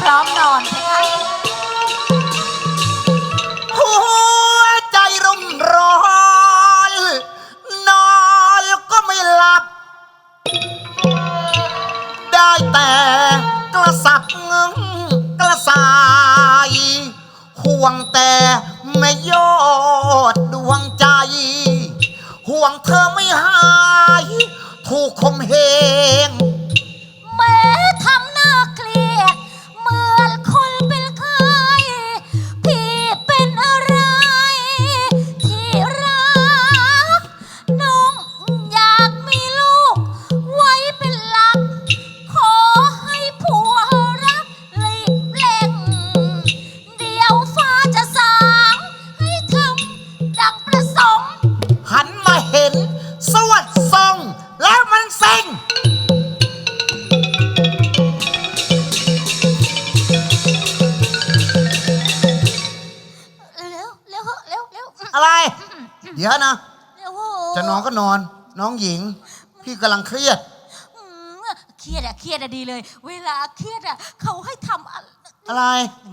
พร้อมนอนไหมคะหัวใจรุ่มร้อน นอนก็ไม่หลับ ได้แต่กระสับกระสาย ห่วงแต่ไม่ยอ อนก็นอน น้องหญิง พี่กำลังเครียด อืมเครียดอะเครียดอะดีเลย เวลาเครียดอะเขาให้ทำอะอะไร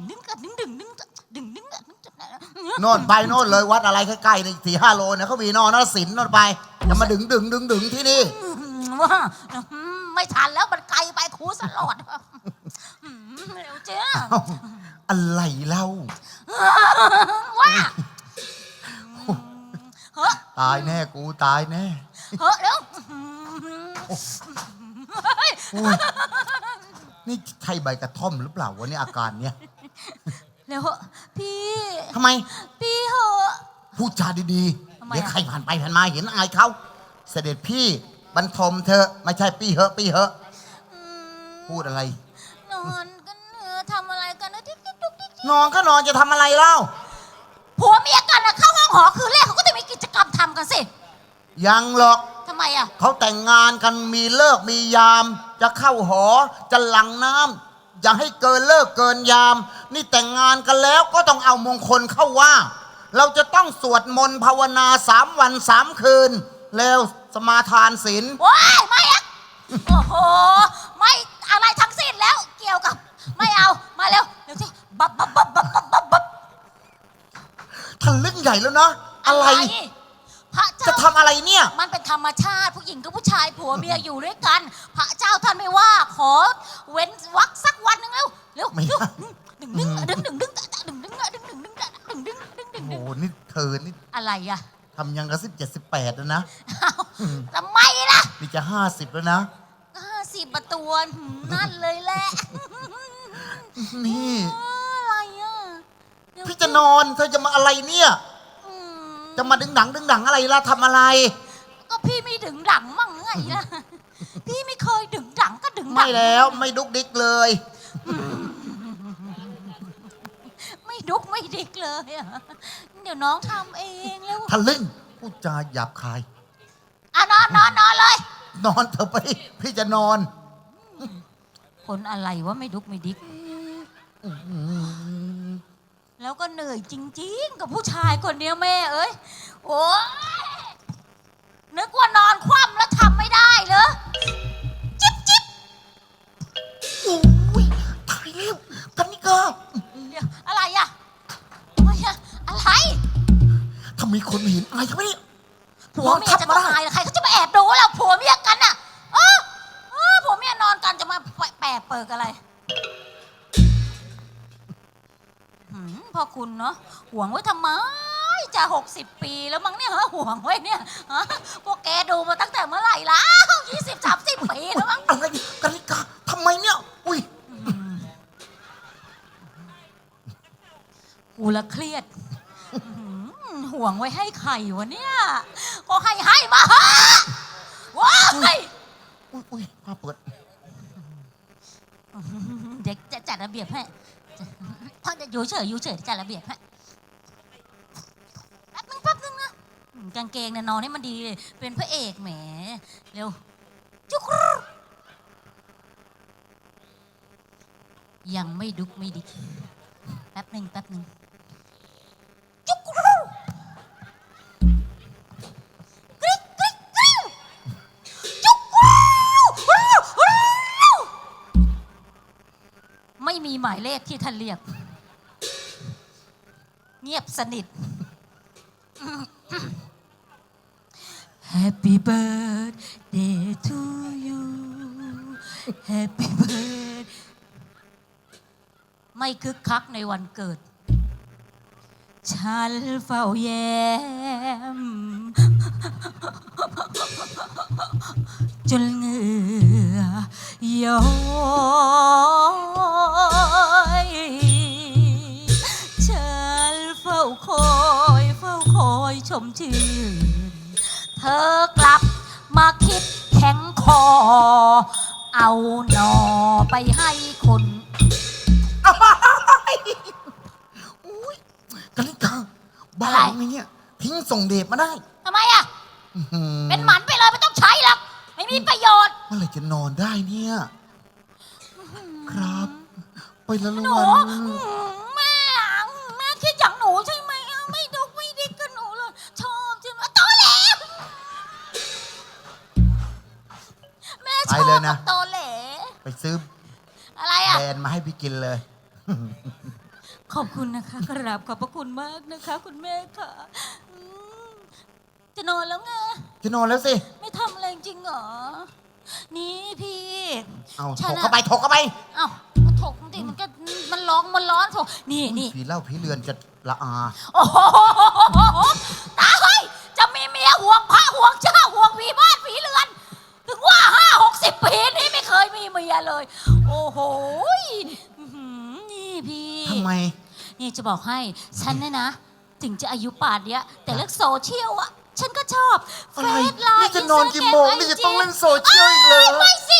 ดึงดึงดึงดึงดึงดึงดึงดึงดึงดึงโน่นไปโน่นเลยวัดอะไรใกล้ๆในสี่ห้าโลนะเขามีนอนนศิลป์โน่นไปอย่ามาดึงดึงดึงดึงที่นี่ อืมว่าอืมไม่ทันแล้วมันไกลไปครูสลอดอืมเร็วเจ้า เอ้าอะไรเล่า ว่าเฮ้อ ตายแน่กูตายแน่ เฮ้อเร็วเฮ้ยโอ้ยนี่ใช่ใบกระท่อมหรือเปล่าวะเนี่ยอาการเนี้ยเร็วเหอะพี่ ทำไม พี่เหอะ พูดจาดีทำๆ ไมอะ เดี๋ยวใครผ่านไปผ่านมาเห็นอายเขา เสด็จพี่บรรทมเธอะไม่ใช่ปี้เหอะปี้เหอะ อืมพูดอะไร นอนกันเออทำอะไรกันนะดิ๊กดิ๊กดุ๊กดิ๊กดิ๊กนอนก็นอนจะทำอะไรเล่าผัวเมียกันนะเข้าห้องหอคืนแรกเขาก็จะมี กิจกรรมทำกันสิยังหรอกทำไมอะ เขาแต่งงานกันมีเลิกมียาม จะเข้าหอจะหลังน้ำอย่าให้เกินเลิกเกินยาม นี่แต่งงานกันแล้วก็ต้องเอามงคลเข้าว่า เราจะต้องสวดมนต์ภาวนาสามวันสามคืน แล้วสมาทานศีลว้ายไม่อะโอ้โห ไม่อะไรทั้งสิ้นแล้ว เกี่ยวกับ ไม่เอา มาเร็วเร็วสิ บับบับบับบับบับบับบับท่านลึกใหญ่แล้วนะอะไรพระจะเจ้าทำอะไรเนี่ย มันเป็นธรรมชาติผู้หญิงกับผู้ชายผัวเมียอยู่ด้วยกัน พระเจ้าท่านไม่ว่าขอเว้นวักสักวันหนึงเร็วเร็วไม่เร็วได้ ดึงดึงดึงดึงดึงดึงดึงดึงดึงดึงดึงดึงดึงดึงดึงดึงโอ้ดึงโหนี่เธอนี่อะไรอะทำยังกระสิบเจ็ดสิบแปดแล้วนะอ้าวทำไมล่ะนี่จะห้าสิบแล้วนะ ห้าสิบประตูหืมนั่นเลยแหละนี่ อะไรอะเดี๋ยวพี่จะนอนเธอจะมาอะไรเนี่ยอืม จะมาดึงดังดึงดังอะไรล่ะทำอะไร ก็พี่ไม่ดึงดังมั่งไงล่ะ พี่ไม่เคยดึงดังก็ดึงดัไม่งแล้วไม่ดุกดิกเลย ไม่ดุกไม่ดิกเลยอะเดี๋ยวน้องทำเองแล้วทะลึ่งพูดจาหยาบคาย อะนอนนอนนอนเลย นอนเถอะไป พี่จะนอน คนอะไรวะไม่ดุกไม่ดิก แล้วก็เหนื่อยจริง ๆ กับผู้ชายคนเนี้ยแม่เอ้ยโอ้ยนึกว่านอนคว่ำแล้วทำไม่ได้เหรอจิ๊บจิ๊บโอ้ยตายแล้วกันนี่ก็เดี๋ยวอะไรอะอะไรอะอะไรถ้ามีคนมาเห็นอายเขาไหมเนี่ยผัวเมียจะต้องอายเหรอใครเขาจะมาแอบดูเราผัวเมียกันน่ะเออเออผัวเมียนอนกันจะมาแปะแปะเปิกอะไร พ่อคุณเนาะห่วงไว้ทำไมจะหกสิบปีแล้วมั้งเนี่ยฮะห่วงไว้เนี่ยฮะพวกแกดูมาตั้งแต่เมื่อไหร่แล้วยี่สิบสามสิบปีแล้วมั้งอะไรกันนี่กาทำไมเนี่ย อุ้ยกูละเครียดอื้อหือห่วงไว้ให้ใครวะเนี่ย ก็ให้ให้มาฮะว้ายอุ้ยอุ้ยผ้าเปิด เด็กจะจัดระเบียบให้ พ่อจะอยู่เฉยอยู่เฉยจัดระเบียบให้แป๊บนึงแป๊บนึงนะกางเกงเนี่ยนอนให้มันดีเลยเป็นพระเอกแหมเร็วจุกยังไม่ดุกไม่ดิกแป๊บหนึ่งแป๊บหนึ่งจุกรูกริ๊กกริ๊กกริ๊วจุกรูไม่มีหมายเลขที่ท่านเรียก เงียบสนิท Happy birthday to you Happy birthday ไม่คึกคักในวันเกิด ฉันเฝ้าแย้ม จนเหงื่อย้อย มชื่นเธอกลับมาคิดแข็งคอ เอาหนอไปให้คนอุ้ยกาลิกาบ้าอะไรไหมเนี่ย ทิ้งส่งเดชมาได้ทำไมอะ อื้อหือเป็นหมันไปเลยไม่ต้องใช้หรอก ไม่มีประโยชน์ เมื่อไหร่จะนอนได้เนี่ย ครับ ไปแล้วละหนูวัน อืม เลยนะ โตแหลไปซื้ออะไรอะ แบรนด์มาให้พี่กินเลย ขอบคุณนะคะกราบขอบพระคุณมากนะคะ คุณแม่ค่ะอืมจะนอนแล้วไง จะนอนแล้วสิ ไม่ทำอะไรจริงเหรอ นี่พี่เอาฉัถนกอะเข้าไปถกเข้าไปเอ้ามาถกจริงมันก็มันร้องมันร้อนโถนี่นี่ผีเล่าผีเรือนจะละอา โอ้โหตาเฮ้ยจะมีเมียห่วงพระห่วงเจ้าห่วงผีบ้านผีเรือน ถึงว่าห้าหกสิบปีนี้ไม่เค ยมีเมียเลย โอ้โหอื้อหือนี่พี่ ทำไม นี่จะบอกให้ฉันเนี่ยนะ ถึงจะอายุป่านเนี้ย แต่เรื่องโซเชียลอะฉันก็ชอบ อะไร เฟซไลน์นี่จะนอนกี่โมง Instagram นี่จะ IG ต้องเล่นโซเชียลอีกเหรออ้าวไม่สิ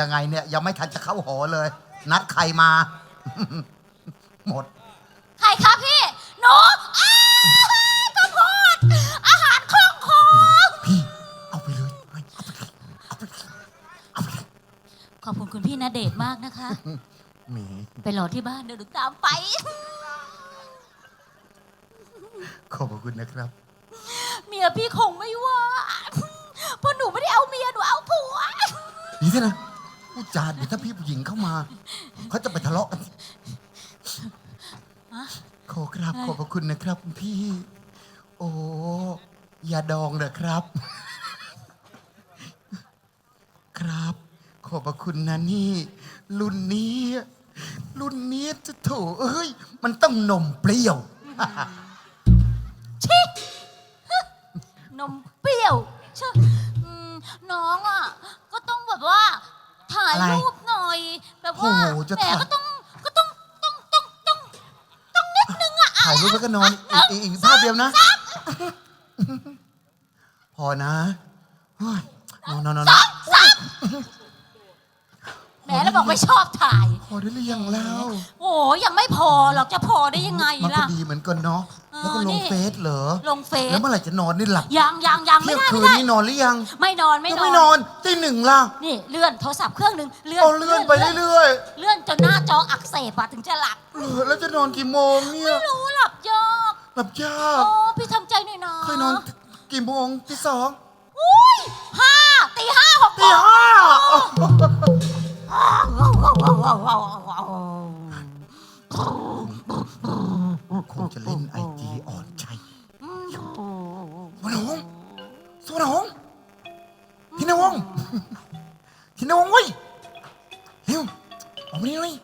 ยังไงเนี่ย ยังไม่ทันจะเข้าหอเลย นัดใครมา หมด ใครครับพี่ หนูอ้าวข้าวโพดอาหารคล่องคอพี่ เอาไปเลยเอาไปเลยเอาไปเลยเอาไปเลยขอบคุณคุณพี่นาเดชน์มากนะคะแหมไปรอที่บ้านเดี๋ยวหนูตามไป ขอบพระคุณนะครับ เมียพี่คงไม่ว่าเพราะหนูไม่ได้เอาเมียหนูเอาผัวดีเถอะนะ พูดจาเดี๋ยวถ้าพี่ผู้หญิงเข้ามา เขาจะไปทะเลาะกันฮะขอกราบขอบพระคุณนะครับคุณพี่ โอ้ยาดองเหรอครับ ครับ ขอบพระคุณนะนี่ รุ่นนี้ รุ่นนี้จะโถเอ้ย มันต้องนมเปรี้ยว ชิ นมเปรี้ยวเชอะอืมน้องอะ ก็ต้องแบบว่า ถ่ายอะไรรูปหน่อยแบบว่าโอ้โหจะแหมถ่าย ก็ต้องก็ต้องต้องต้องต้องต้องนิดนึงอะถ่ายรูปแล้วก็นอนอีกอีกอีกภาพเดียวนะ พอนะเฮ้ยนอนนอนนอนแหม แล้วบอกไม่ชอบถ่าย พอได้หรือยังแล้วโอ้ยยังไม่พอหรอกจะพอได้ยังไงมันก็ล่ะ ดีเหมือนกันเนาะเออแล้วก็ลนี่ งเฟซเหรอลงเฟซแล้วเมื่อไหร่จะนอนนี่หลับยังยังยังเที่ไม่ยงได้คืไม่นได้ นี่นอนหรือยังไม่นอนไม่ยังนอนไม่นอนตีหนึ่งล่ะนี่เลื่อนโทรศัพท์เครื่องหนึ่งเลื่อนเอาเลื่อนไปเรื่อยเลื่อนจนหน้าจออักเสบอะถึงจะหลับๆเออแล้วจะนอนกี่โมงเนี่ยไม่รู้หลับยากหลับยาโอ้กพี่ทำใจหน่อยนะเคยนอนกี่โมงที่สองอุ้ยห้าตีห้าหกโมตีงห้า คงจะเล่นไอจีอ่อนใจสวนหงสวนหงทินวงทินวงเว้ยเร็วออกมานี่หน่อย